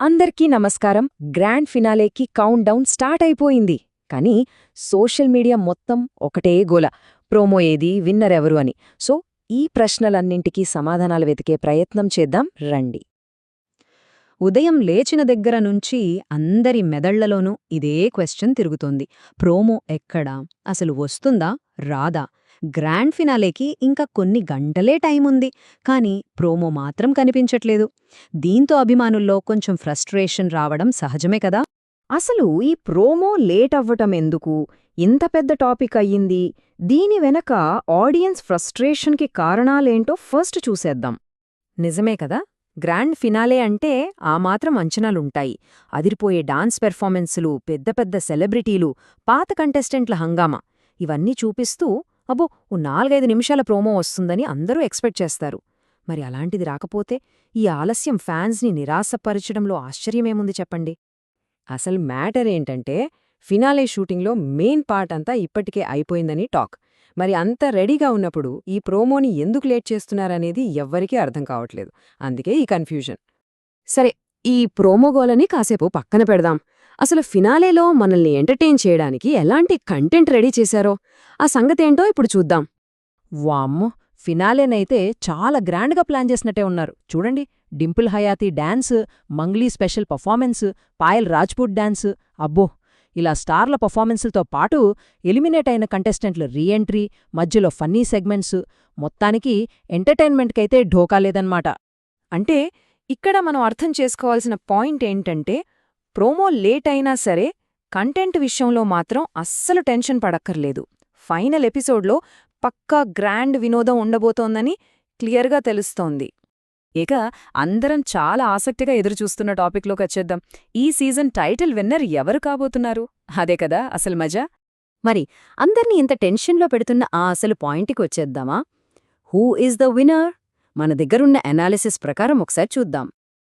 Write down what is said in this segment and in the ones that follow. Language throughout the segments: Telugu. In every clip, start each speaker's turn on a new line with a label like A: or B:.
A: అందరికీ నమస్కారం. గ్రాండ్ ఫినాలేకి కౌంట్ డౌన్ స్టార్ట్ అయిపోయింది. కానీ సోషల్ మీడియా మొత్తం ఒకటే గోల. ప్రోమో ఏది విన్నర్ ఎవరు అని. సో ఈ ప్రశ్నలన్నింటికీ సమాధానాలు వెతికే ప్రయత్నం చేద్దాం. రండి.
B: ఉదయం లేచిన దగ్గర నుంచి అందరి మెదళ్ళలోనూ ఇదే క్వశ్చన్ తిరుగుతోంది. ప్రోమో ఎక్కడా? అసలు వస్తుందా? రాదా? గ్రాండ్ ఫినాలేకి ఇంకా కొన్ని గంటలే టైముంది. కానీ ప్రోమో మాత్రం కనిపించట్లేదు. దీంతో అభిమానుల్లో కొంచెం ఫ్రస్ట్రేషన్ రావడం సహజమే కదా?
A: అసలు ఈ ప్రోమో లేట్ అవ్వటం ఎందుకు? ఇంత పెద్ద టాపిక్ అయ్యింది. దీని వెనక ఆడియన్స్ ఫ్రస్ట్రేషన్కి కారణాలేంటో ఫస్ట్ చూసేద్దాం. నిజమే కదా? గ్రాండ్ ఫినాలే అంటే ఆ మాత్రం అంచనాలుంటాయి. అదిరిపోయే డాన్స్ పెర్ఫార్మెన్సులు పెద్ద పెద్ద సెలబ్రిటీలు పాత కంటెస్టెంట్ల హంగామా. ఇవన్నీ చూపిస్తూ అబ్బో ఓ నాలుగైదు నిమిషాల ప్రోమో వస్తుందని అందరూ ఎక్స్పెక్ట్ చేస్తారు. మరి అలాంటిది రాకపోతే ఈ ఆలస్యం ఫ్యాన్స్ని నిరాశపరచడంలో ఆశ్చర్యమేముంది చెప్పండి? అసలు మ్యాటర్ ఏంటంటే ఫినాలే షూటింగ్లో మెయిన్ పార్ట్ అంతా ఇప్పటికే అయిపోయిందని టాక్. మరి అంత రెడీగా ఉన్నప్పుడు ఈ ప్రోమోని ఎందుకు లేట్ చేస్తున్నారనేది ఎవ్వరికీ అర్థం కావట్లేదు. అందుకే ఈ కన్ఫ్యూజన్. సరే ఈ ప్రోమో గోలని కాసేపు పక్కన పెడదాం. అసలు ఫినాలేలో మనల్ని ఎంటర్టైన్ చేయడానికి ఎలాంటి కంటెంట్ రెడీ చేశారో? ఆ సంగతేంటో ఇప్పుడు చూద్దాం. వామ్మో ఫినాలేనైతే చాలా గ్రాండ్గా ప్లాన్ చేసినట్టే ఉన్నారు. చూడండి Dimple Hayathi dance Mangli special performance Payal Rajput dance. అబ్బో! ఇలా స్టార్ల పర్ఫార్మెన్సులతో పాటు ఎలిమినేట్ అయిన కంటెస్టెంట్ల రీఎంట్రీ మధ్యలో ఫన్నీ సెగ్మెంట్స్ మొత్తానికి ఎంటర్టైన్మెంట్కైతే ఢోకా లేదన్నమాట అంటే ఇక్కడ మనం అర్థం చేసుకోవాల్సిన పాయింట్ ఏంటంటే ప్రోమో లేట్ అయినా సరే కంటెంట్ విషయంలో మాత్రం అస్సలు టెన్షన్ పడక్కర్లేదు. ఫైనల్ ఎపిసోడ్లో పక్కా గ్రాండ్ వినోదం ఉండబోతోందని క్లియర్గా తెలుస్తోంది. ఇక అందరం చాలా ఆసక్తిగా ఎదురుచూస్తున్న టాపిక్లోకి వచ్చేద్దాం. ఈ సీజన్ టైటిల్ విన్నర్ ఎవరు కాబోతున్నారు? అదే కదా అసలు మజా? మరి అందర్నీ ఇంత టెన్షన్లో పెడుతున్న ఆ అసలు పాయింట్కి వచ్చేద్దామా? Who is the winner? మన దగ్గరున్న అనాలిసిస్ ప్రకారం ఒకసారి చూద్దాం.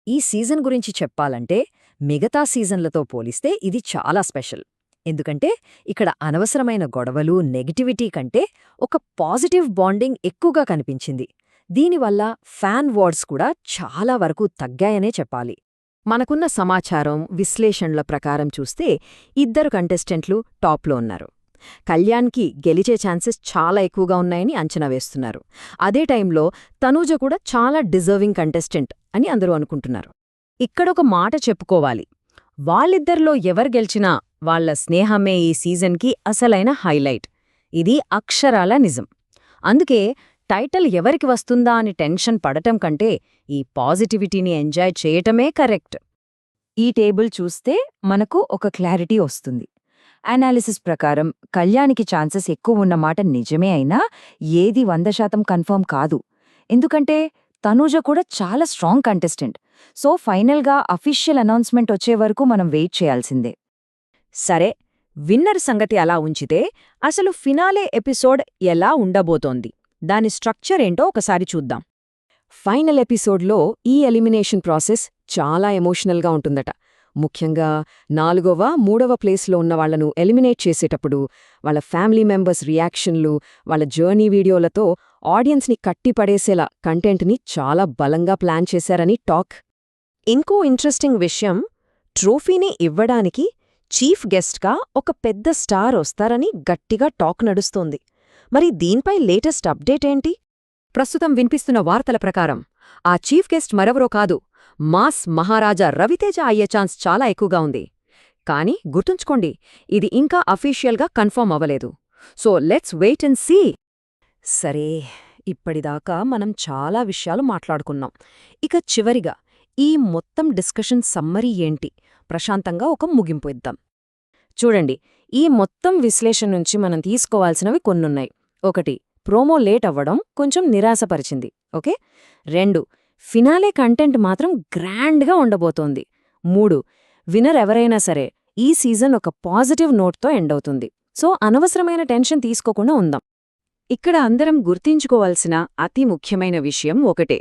A: ఈ సీజన్ గురించి చెప్పాలంటే మిగతా సీజన్లతో పోలిస్తే ఇది చాలా స్పెషల్. ఎందుకంటే ఇక్కడ అనవసరమైన గొడవలు నెగటివిటీ కంటే ఒక పాజిటివ్ బాండింగ్ ఎక్కువగా కనిపించింది. దీనివల్ల ఫ్యాన్ వార్డ్స్ కూడా చాలా వరకు తగ్గాయనే చెప్పాలి. మనకున్న సమాచారం విశ్లేషణల ప్రకారం చూస్తే ఇద్దరు కంటెస్టెంట్లు టాప్లో ఉన్నారు. కళ్యాణ్కి గెలిచే ఛాన్సెస్ చాలా ఎక్కువగా ఉన్నాయని అంచనా వేస్తున్నారు. అదే టైంలో తనూజ కూడా చాలా డిజర్వింగ్ కంటెస్టెంట్ అని అందరూ అనుకుంటున్నారు. ఇక్కడొక మాట చెప్పుకోవాలి. వాళ్ళిద్దరిలో ఎవరు గెలిచినా వాళ్ళ స్నేహమే ఈ సీజన్కి అసలైన హైలైట్. ఇది అక్షరాల నిజం. అందుకే టైటిల్ ఎవరికి వస్తుందా అని టెన్షన్ పడటం కంటే ఈ పాజిటివిటీని ఎంజాయ్ చేయటమే కరెక్ట్. ఈ టేబుల్ చూస్తే మనకు ఒక క్లారిటీ వస్తుంది. అనాలిసిస్ ప్రకారం కళ్యాణికి ఛాన్సెస్ ఎక్కువ ఉన్నమాట నిజమే అయినా ఏది వంద శాతం కన్ఫర్మ్ కాదు. ఎందుకంటే తనూజ కూడా చాలా స్ట్రాంగ్ కంటెస్టెంట్. సో ఫైనల్గా అఫీషియల్ అనౌన్స్మెంట్ వచ్చే వరకు మనం వెయిట్ చేయాల్సిందే. సరే విన్నర్ సంగతి అలా ఉంచితే అసలు ఫినాలే ఎపిసోడ్ ఎలా ఉండబోతోంది? దాని స్ట్రక్చర్ ఏంటో ఒకసారి చూద్దాం. ఫైనల్ ఎపిసోడ్లో ఈ ఎలిమినేషన్ ప్రాసెస్ చాలా ఎమోషనల్గా ఉంటుందట. ముఖ్యంగా నాలుగవ మూడవ ప్లేస్లో ఉన్న వాళ్ళను ఎలిమినేట్ చేసేటప్పుడు వాళ్ళ ఫ్యామిలీ మెంబర్స్ రియాక్షన్లు వాళ్ళ జర్నీ వీడియోలతో ఆడియన్స్ని కట్టిపడేసేలా కంటెంట్ని చాలా బలంగా ప్లాన్ చేశారని టాక్. ఇంకో ఇంట్రెస్టింగ్ విషయం ట్రోఫీని ఇవ్వడానికి చీఫ్ గెస్ట్గా ఒక పెద్ద స్టార్ వస్తారని గట్టిగా టాక్ నడుస్తోంది. మరి దీనిపై లేటెస్ట్ అప్డేట్ ఏంటి? ప్రస్తుతం వినిపిస్తున్న వార్తల ప్రకారం ఆ చీఫ్ గెస్ట్ మరెవరో కాదు మాస్ మహారాజా రవితేజ అయ్యే ఛాన్స్ చాలా ఎక్కువగా ఉంది. కానీ గుర్తుంచుకోండి ఇది ఇంకా అఫీషియల్గా కన్ఫర్మ్ అవ్వలేదు. So let's wait and see. సరే ఇప్పటిదాకా మనం చాలా విషయాలు మాట్లాడుకున్నాం. ఇక చివరిగా ఈ మొత్తం డిస్కషన్ సమ్మరీ ఏంటి? ప్రశాంతంగా ఒక ముగింపు ఇద్దాం. చూడండి ఈ మొత్తం విశ్లేషణ నుంచి మనం తీసుకోవాల్సినవి కొన్నున్నాయి. ఒకటి ప్రోమో లేట్ అవ్వడం కొంచెం నిరాశపరిచింది ఓకే? రెండు ఫినాలే కంటెంట్ మాత్రం గ్రాండ్గా ఉండబోతోంది. మూడు వినర్ ఎవరైనా సరే ఈ సీజన్ ఒక పాజిటివ్ నోట్తో ఎండ్ అవుతుంది. సో అనవసరమైన టెన్షన్ తీసుకోకుండా ఉందాం. ఇక్కడ అందరం గుర్తించుకోవాల్సిన అతి ముఖ్యమైన విషయం ఒకటే.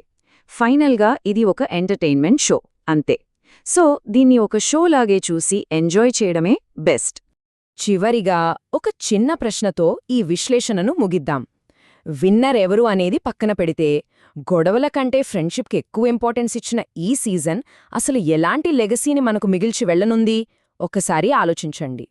A: ఫైనల్గా ఇది ఒక ఎంటర్టైన్మెంట్ షో అంతే. సో దీన్ని ఒక షోలాగే చూసి ఎంజాయ్ చేయడమే బెస్ట్. చివరిగా ఒక చిన్న ప్రశ్నతో ఈ విశ్లేషణను ముగిద్దాం. విన్నర్ ఎవరు అనేది పక్కన పెడితే గొడవల కంటే ఫ్రెండ్షిప్కి ఎక్కువ ఇంపార్టెన్స్ ఇచ్చిన ఈ సీజన్ అసలు ఎలాంటి లెగసీని మనకు మిగిల్చి వెళ్ళనుంది ఒక్కసారి ఆలోచించండి.